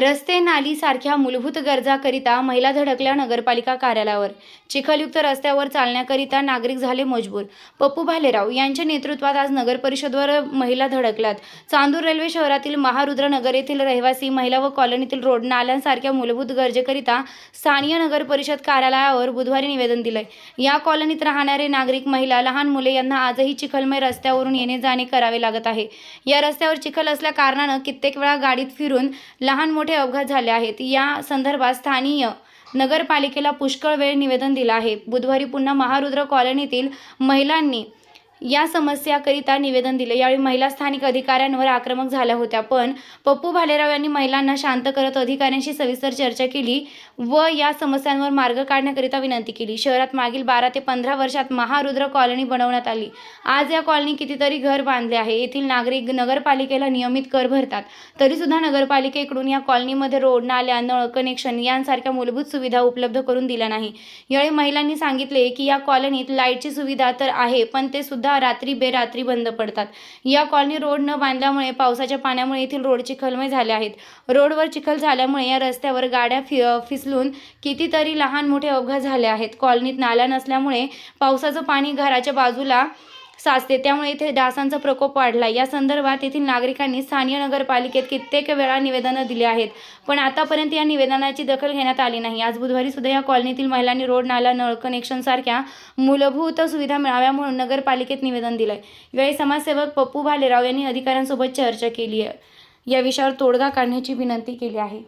रस्ते नाली सारख्या मूलभूत गरजाकरिता महिला धडकल्या नगरपालिका कार्यालयावर. चिखलयुक्त रस्त्यावर चालण्याकरिता नागरिक झाले मजबूर. पप्पू भालेराव यांच्या नेतृत्वात आज नगर परिषदवर महिला धडकल्यात. चांदूर रेल्वे शहरातील महारुद्र नगर येथील रहिवासी महिला व कॉलनीतील रोड नाल्यांसारख्या मूलभूत गरजेकरिता स्थानीय नगर परिषद कार्यालयावर बुधवारी निवेदन दिलंय. या कॉलनीत राहणारे नागरिक महिला लहान मुले यांना आजही चिखलमय रस्त्यावरून येणे जाणे करावे लागत आहे. या रस्त्यावर चिखल असल्या कारणानं कित्येक वेळा गाडीत फिरून लहान मोठे मोठे अपघात झाले आहेत. या संदर्भात स्थानीय नगरपालिकेला पुष्कळ वेळ निवेदन दिलं आहे. बुधवारी पुन्हा महारुद्र कॉलनीतील महिलांनी या समस्याकरिता निवेदन दिले. यावेळी महिला स्थानिक अधिकाऱ्यांवर आक्रमक झाल्या होत्या. पण पप्पू भालेराव यांनी महिलांना शांत करत अधिकाऱ्यांशी सविस्तर चर्चा केली व या समस्यांवर मार्ग काढण्याकरिता विनंती केली. शहरात मागील बारा ते पंधरा वर्षात महारुद्र कॉलनी बनवण्यात आली. आज या कॉलनी कितीतरी घर बांधले आहे. येथील नागरिक नगरपालिकेला नियमित कर भरतात. तरीसुद्धा नगरपालिकेकडून या कॉलनीमध्ये रोड नाल्या नळ कनेक्शन यांसारख्या मूलभूत सुविधा उपलब्ध करून दिल्या नाही. यावेळी महिलांनी सांगितले की या कॉलनीत लाईटची सुविधा तर आहे पण ते सुद्धा रात्री बेरात्री बंद पडतात. या कॉलनी रोड न बांधल्यामुळे पावसाच्या पाण्यामुळे येथील रोड चिखलमय झाले आहेत. रोडवर चिखल झाल्यामुळे या रस्त्यावर गाड्या फि फिसलून कितीतरी लहान मोठे अपघात झाले आहेत. कॉलनीत नाल्या नसल्यामुळे पावसाचं पाणी घराच्या बाजूला साचते. त्यामुळे इथे डासांचा प्रकोप वाढला. या संदर्भात येथील नागरिकांनी स्थानीय नगरपालिकेत कित्येक वेळा निवेदनं दिली आहेत पण आतापर्यंत या निवेदनाची दखल घेण्यात आली नाही. आज बुधवारी सुद्धा या कॉलनीतील महिलांनी रोड नाला नळ कनेक्शन सारख्या मूलभूत सुविधा मिळाव्या म्हणून नगरपालिकेत निवेदन दिलंय. यावेळी समाजसेवक पप्पू भालेराव यांनी अधिकाऱ्यांसोबत चर्चा केली आहे. या विषयावर तोडगा काढण्याची विनंती केली आहे.